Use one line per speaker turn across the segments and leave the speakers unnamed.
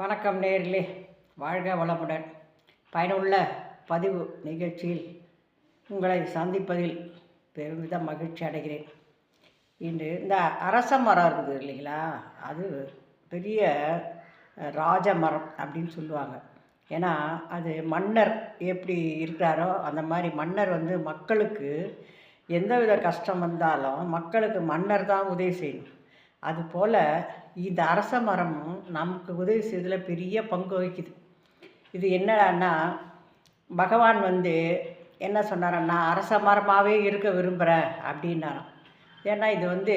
வணக்கம் நேர்களே. வாழ்க வளமுடன். பயனுள்ள பதிவு நிகழ்ச்சியில் உங்களை சந்திப்பதில் பெருமித மகிழ்ச்சி அடைகிறேன். இன்று இந்த அரச மரம் இருக்குது இல்லைங்களா? அது பெரிய ராஜ மரம் அப்படின்னு சொல்லுவாங்க. ஏன்னா அது மன்னர் எப்படி இருக்கிறாரோ அந்த மாதிரி மன்னர் வந்து மக்களுக்கு எந்தவித கஷ்டம் வந்தாலும் மக்களுக்கு மன்னர் தான் உதவி செய்யணும். அதுபோல் இந்த அரச மரமும் நமக்கு உதவி செய்யறதுல பெரிய பங்கு வகிக்குது. இது என்னடான்னா பகவான் வந்து என்ன சொன்னாரன்னா அரச மரமாகவே இருக்க விரும்புகிறேன் அப்படின்னாராம். ஏன்னா இது வந்து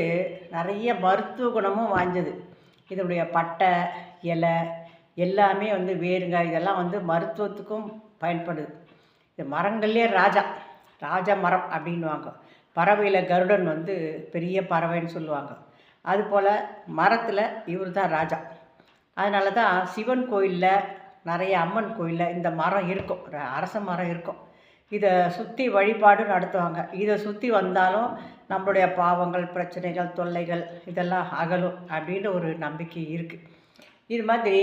நிறைய மருத்துவ குணமும் வாய்ஞ்சது இதனுடைய பட்டை இலை எல்லாமே வந்து வேருங்க இதெல்லாம் வந்து மருத்துவத்துக்கும் பயன்படுது. இது மரங்கள்லேயே ராஜா ராஜ மரம் அப்படின்வாங்க பறவையில் கருடன் வந்து பெரிய பறவைன்னு சொல்லுவாங்க. அதுபோல் மரத்தில் இவர் தான் ராஜா. அதனால தான் சிவன் கோயிலில் நிறைய அம்மன் கோயிலில் இந்த மரம் இருக்கும். அரச மரம் இருக்கும். இதை சுற்றி வழிபாடு நடத்துவாங்க. இதை சுற்றி வந்தாலும் நம்மளுடைய பாவங்கள் பிரச்சனைகள் தொல்லைகள் இதெல்லாம் அகலும் அப்படின்ற ஒரு நம்பிக்கை இருக்குது இது மாதிரி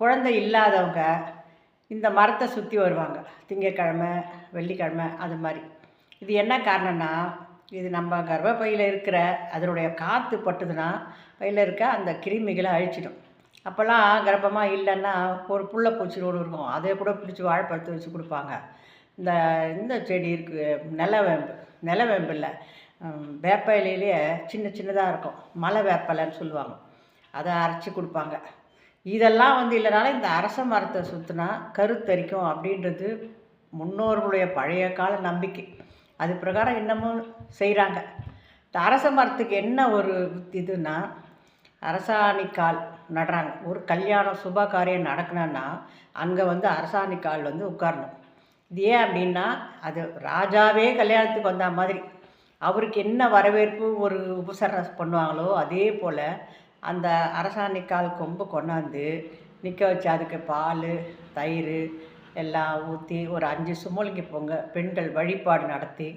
குழந்தை இல்லாதவங்க இந்த மரத்தை சுற்றி வருவாங்க. திங்கக்கிழமை வெள்ளிக்கிழமை அது மாதிரி. இது என்ன காரணம்னா இது நம்ம கர்ப்பப்பையில் இருக்கிற அதனுடைய காற்று பட்டுதுன்னா பையில் இருக்க அந்த கிருமிகளை அழிச்சிடும். அப்போல்லாம் கர்ப்பமாக இல்லைன்னா ஒரு புள்ள பூச்சிரோடு இருக்கும். அதை கூட பிடிச்சி வாழைப்பழத்தை வச்சு கொடுப்பாங்க. இந்த இந்த செடி இருக்குது நிலவேம்பு நிலவேம்பு இல்லை. வேப்ப இலையிலேயே சின்ன சின்னதாக இருக்கும். மலை வேப்பலைன்னு சொல்லுவாங்க. அதை அரைச்சி கொடுப்பாங்க. இதெல்லாம் வந்து இல்லைனாலும் இந்த அரச மரத்தை சுற்றினா கருத்தரிக்கும் அப்படின்றது முன்னோர்களுடைய பழைய கால நம்பிக்கை. அது பிரகாரம் இன்னமும் செய்கிறாங்க இந்த அரச மரத்துக்கு என்ன ஒரு இதுன்னா அரசாணிக்கால் நடுறாங்க. ஒரு கல்யாணம் சுப காரியம் நடக்கணும்னா அங்கே வந்து அரசாணிக்கால் வந்து உட்காரணும். இது ஏன் அப்படின்னா அது ராஜாவே கல்யாணத்துக்கு வந்த மாதிரி. அவருக்கு என்ன வரவேற்பு ஒரு உபசரணம் பண்ணுவாங்களோ அதே போல் அந்த அரசாணிக்கால் கொம்பு கொண்டாந்து நிற்க வச்சு அதுக்கு பால் தயிர் எல்லாம் ஊற்றி ஒரு அஞ்சு சுமலிங்க பொங்க பெண்கள் வழிபாடு நடத்தி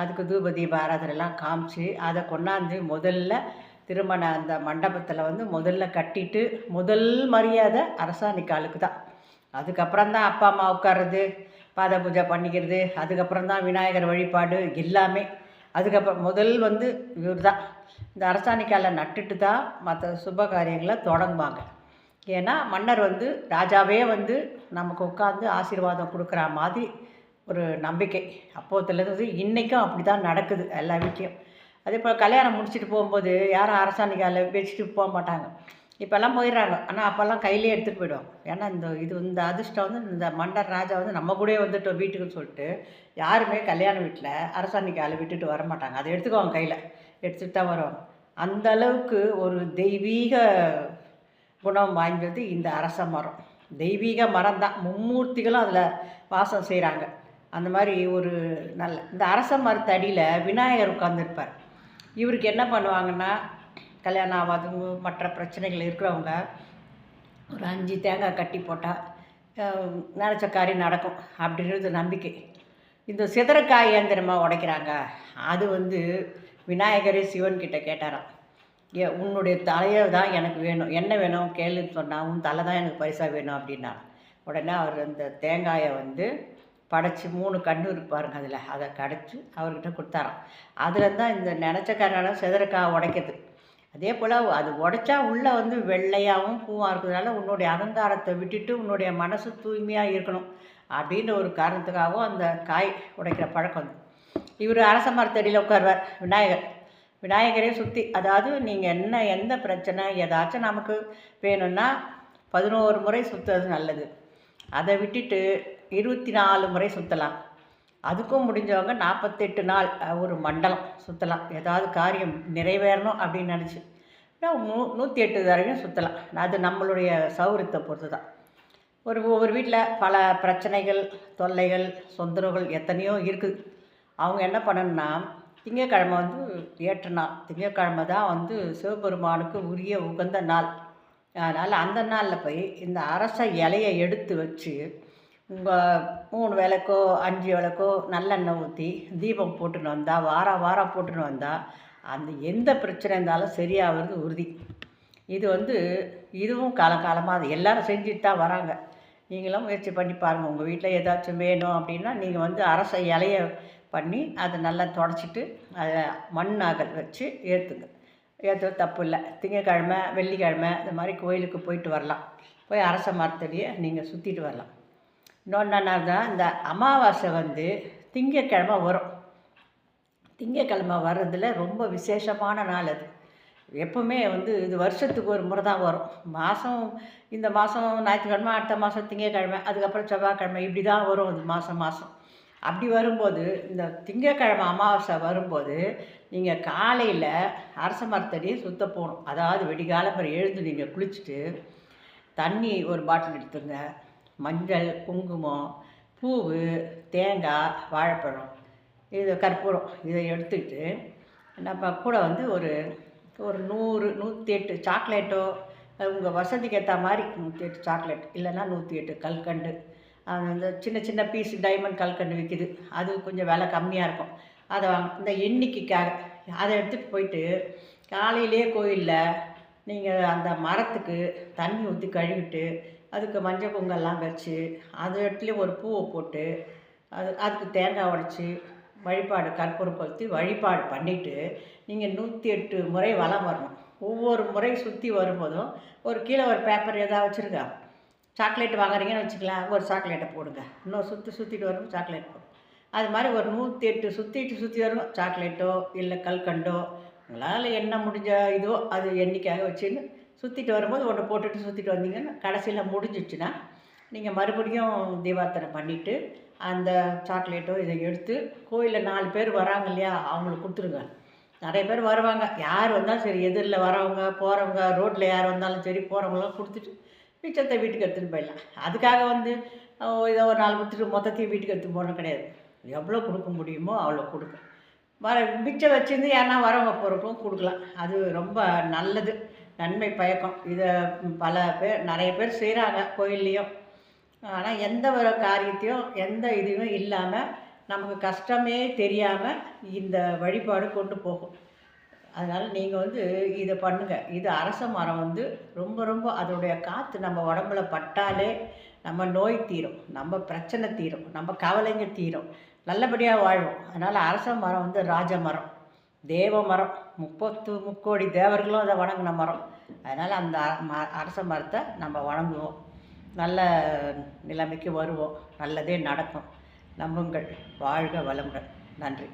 அதுக்கு தூப தீப ஆராதனைலாம் காமிச்சு அதை கொண்டாந்து முதல்ல திருமண அந்த மண்டபத்தில் வந்து முதல்ல கட்டிட்டு முதல் மரியாதை அரசாணிக்காலுக்கு தான் அதுக்கப்புறம் தான் அப்பா அம்மா உட்கார்றது பாத பூஜை பண்ணிக்கிறது அதுக்கப்புறம் தான் விநாயகர் வழிபாடு எல்லாமே. அதுக்கப்புறம் முதல் வந்து இவர் தான் இந்த அரசாணிக்காலை நட்டுட்டு தான் மற்ற சுப காரியங்களை தொடங்குவாங்க. ஏன்னா மன்னர் வந்து ராஜாவே வந்து நமக்கு உட்காந்து ஆசீர்வாதம் கொடுக்குற மாதிரி ஒரு நம்பிக்கை. அப்போத்துலேருந்து இன்றைக்கும் அப்படி தான் நடக்குது எல்லா வீட்லேயும். அதே போல் கல்யாணம் முடிச்சுட்டு போகும்போது யாரும் அரசாணிக்கால வச்சுட்டு போக மாட்டாங்க. இப்போல்லாம் போயிடுறாங்க. ஆனால் அப்போல்லாம் கையிலே எடுத்துகிட்டு போயிடுவோம் ஏன்னா இந்த இது இந்த அதிர்ஷ்டம் வந்து இந்த மன்னர் ராஜா வந்து நம்ம கூடயே வந்துட்டோம் வீட்டுக்குன்னு சொல்லிட்டு யாருமே கல்யாண வீட்டில் அரசாணிக்கால விட்டுட்டு வர மாட்டாங்க. அதை எடுத்துக்குவாங்க கையில். எடுத்துகிட்டு தான் வருவாங்க. அந்த அளவுக்கு ஒரு தெய்வீக குணம் வாய்ந்தது இந்த அரச மரம். தெய்வீக மரம் தான். மும்மூர்த்திகளும் அதில் வாசம் செய்கிறாங்க அந்த மாதிரி ஒரு நல்ல இந்த அரச மரத்தடியில் விநாயகர் உட்காந்துருப்பார் இவருக்கு என்ன பண்ணுவாங்கன்னா கல்யாணம் ஆகாதவங்க மற்ற பிரச்சனைகள் இருக்கிறவங்க ஒரு அஞ்சு தேங்காய் கட்டி போட்டால் நினச்ச காரியம் நடக்கும் அப்படின்றது நம்பிக்கை. இந்த சிதறக்காய் இயந்திரமாக உடைக்கிறாங்க. அது வந்து விநாயகரே சிவன்கிட்ட கேட்டாராம். உன்னுடைய தலையை தான் எனக்கு வேணும். என்ன வேணும்? கேளுன்னு சொன்னால் உன் தலை தான் எனக்கு பரிசாக வேணும் அப்படின்னா உடனே அவர் அந்த தேங்காயை வந்து படைச்சி மூணு கண்ணு இருப்பாருங்க அதில். அதை கடைச்சி அவர்கிட்ட கொடுத்தாராம். அதில் தான் இந்த நினச்ச காரணம் சிதறக்காய் உடைக்கிறது அதே போல் அது உடைச்சா உள்ளே வந்து வெள்ளையாகவும் பூவாக இருக்கிறதுனால உன்னுடைய அகங்காரத்தை விட்டுட்டு உன்னுடைய மனசு தூய்மையாக இருக்கணும் அப்படின்ற ஒரு காரணத்துக்காகவும் அந்த காய் உடைக்கிற பழக்கம் வந்து இவர் அரச மரத்தடியில் உட்காருவார். விநாயகர் விநாயகரே சுற்றி அதாவது நீங்கள் என்ன எந்த பிரச்சனை ஏதாச்சும் நமக்கு வேணும்னா பதினோரு முறை சுற்றுறது நல்லது. அதை விட்டுட்டு இருபத்தி நாலு முறை சுற்றலாம் அதுக்கும் முடிஞ்சவங்க நாற்பத்தெட்டு நாள் ஒரு மண்டலம் சுற்றலாம் ஏதாவது காரியம் நிறைவேறணும் அப்படின்னு நினச்சி நூ நூற்றி எட்டு வரையும் சுற்றலாம் அது நம்மளுடைய சௌகரியத்தை பொறுத்து தான் ஒரு ஒவ்வொரு வீட்டில் பல பிரச்சனைகள் தொல்லைகள் சொந்தரவுகள் எத்தனையோ இருக்குது. அவங்க என்ன பண்ணணும்னா திங்கக்கிழமை வந்து ஏற்ற நாள். திங்கக்கிழமை தான் வந்து சிவபெருமானுக்கு உரிய உகந்த நாள். அதனால் அந்த நாளில் போய் இந்த அரச இலையை எடுத்து வச்சு உங்கள் மூணு விளக்கோ அஞ்சு விளக்கோ நல்லெண்ணெய் ஊற்றி தீபம் போட்டுன்னு வந்தால் வாரம் வாரம் போட்டுன்னு வந்தால் அந்த எந்த பிரச்சனை இருந்தாலும் சரியாகிறது உறுதி. இது வந்து இதுவும் காலங்காலமாக அது எல்லோரும் செஞ்சுட்டு தான் வராங்க. நீங்களும் முயற்சி பண்ணி பாருங்கள் உங்கள் வீட்டில் ஏதாச்சும் வேணும் அப்படின்னா நீங்கள் வந்து அரச இலையை பண்ணி அதை நல்லா தொடச்சிட்டு அதை மண் வச்சு ஏற்றுங்க ஏற்ற தப்பு இல்லை. திங்கக்கிழமை வெள்ளிக்கிழமை இந்த மாதிரி கோயிலுக்கு போயிட்டு வரலாம். போய் அரச மரத்தடியை நீங்கள் சுற்றிட்டு வரலாம். இன்னொன்று தான் இந்த அமாவாசை வந்து திங்கக்கிழமை வரும். திங்கக்கிழமை வர்றதில் ரொம்ப விசேஷமான நாள் அது. எப்பவுமே வந்து இது வருஷத்துக்கு ஒரு முறை தான் வரும். மாதம் இந்த மாதம் ஞாயிற்றுக்கிழமை அடுத்த மாதம் திங்கக்கிழமை அதுக்கப்புறம் செவ்வாய்க்கிழமை இப்படி தான் வரும் அது மாதம் மாதம் அப்படி வரும்போது இந்த திங்கக்கிழமை அமாவாசை வரும்போது நீங்கள் காலையில் அரச மரத்தடியை சுத்த போகணும். அதாவது வெடிகாலம்பரம் எழுந்து நீங்கள் குளிச்சுட்டு தண்ணி ஒரு பாட்டில் எடுத்துங்க மஞ்சள் குங்குமம் பூவு தேங்காய் வாழைப்பழம் இது கற்பூரம் இதை எடுத்துக்கிட்டு நம்ம கூட வந்து ஒரு ஒரு நூறு நூற்றி எட்டு சாக்லேட்டோ உங்கள் வசதிக்கு ஏற்ற மாதிரி நூற்றி எட்டு சாக்லேட் இல்லைன்னா நூற்றி எட்டு கல்கண்டு அந்த சின்ன சின்ன பீஸ் டைமண்ட் கல்கண்டு விற்கிது அது கொஞ்சம் விலை கம்மியாக இருக்கும். அதை வாங்க இந்த எண்ணிக்கைக்காக அதை எடுத்துகிட்டு போயிட்டு காலையிலே கோயிலில் நீங்கள் அந்த மரத்துக்கு தண்ணி ஊற்றி கழுவிட்டு அதுக்கு மஞ்சள் பொங்கல்லாம் வச்சு அது இடத்துலையும் ஒரு பூவை போட்டு அது அதுக்கு தேங்காய் உடச்சி வழிபாடு கற்பூரம் கொளுத்தி வழிபாடு பண்ணிவிட்டு நீங்கள் நூற்றி எட்டு முறை வலம் வரணும். ஒவ்வொரு முறை சுற்றி வரும்போதும் ஒரு கீழே ஒரு பேப்பர் எதாவது வச்சுருக்கா? சாக்லேட் வாங்குறீங்கன்னு வச்சுக்கலாம் ஒரு சாக்லேட்டை போடுங்க. இன்னொரு சுற்றி சுற்றிட்டு வரும் சாக்லேட் போடும். அது மாதிரி ஒரு நூற்றி எட்டு சுற்றிட்டு சுற்றி வரும் சாக்லேட்டோ இல்லை கல்கண்டோ உங்களால் என்ன முடிஞ்ச இதோ அது எண்ணிக்கையாக வச்சுன்னு சுற்றிட்டு வரும்போது ஒன்று போட்டுட்டு சுற்றிட்டு வந்தீங்கன்னா கடைசியில் முடிஞ்சிச்சுன்னா நீங்கள் மறுபடியும் தீபார்த்தனை பண்ணிவிட்டு அந்த சாக்லேட்டோ இதை எடுத்து கோயிலில் நாலு பேர் வராங்க இல்லையா அவங்களுக்கு கொடுத்துருங்க. நிறைய பேர் வருவாங்க. யார் வந்தாலும் சரி எதிரில் வரவங்க போகிறவங்க ரோட்டில் யார் வந்தாலும் சரி போகிறவங்களாம் கொடுத்துட்டு மிச்சத்தை வீட்டுக்கு எடுத்துகிட்டு போயிடலாம். அதுக்காக வந்து இதை ஒரு நாள் கொடுத்துட்டு மொத்தத்தையும் வீட்டுக்கு எடுத்துகிட்டு போகணும் கிடையாது. எவ்வளோ கொடுக்க முடியுமோ அவ்வளோ கொடுக்க வர மிச்சம் வச்சுருந்து யாருன்னா வரவங்க போகிறக்கும் கொடுக்கலாம். அது ரொம்ப நல்லது. நன்மை பயக்கம். இதை பல பேர் நிறைய பேர் செய்கிறாங்க கோயில்லையும். ஆனால் எந்த ஒரு காரியத்தையும் எந்த இதுவும் இல்லாமல் நமக்கு கஷ்டமே தெரியாமல் இந்த வழிபாடு கொண்டு போகும். அதனால் நீங்கள் வந்து இதை பண்ணுங்கள் இது அரச மரம் வந்து ரொம்ப ரொம்ப அதனுடைய காற்று நம்ம உடம்புல பட்டாலே நம்ம நோய் தீரும். நம்ம பிரச்சனை தீரும். நம்ம கவலைங்க தீரும். நல்லபடியாக வாழ்வோம். அதனால் அரச மரம் வந்து ராஜ மரம். தேவ மரம். முப்பத்து முக்கோடி தேவர்களும் அதை வணங்கின மரம். அதனால் அந்த அரச மரத்தை நம்ம வணங்குவோம். நல்ல நிலைமைக்கு வருவோம். நல்லதே நடக்கும். நம்புங்கள். வாழ்க வளங்கள் நன்றி.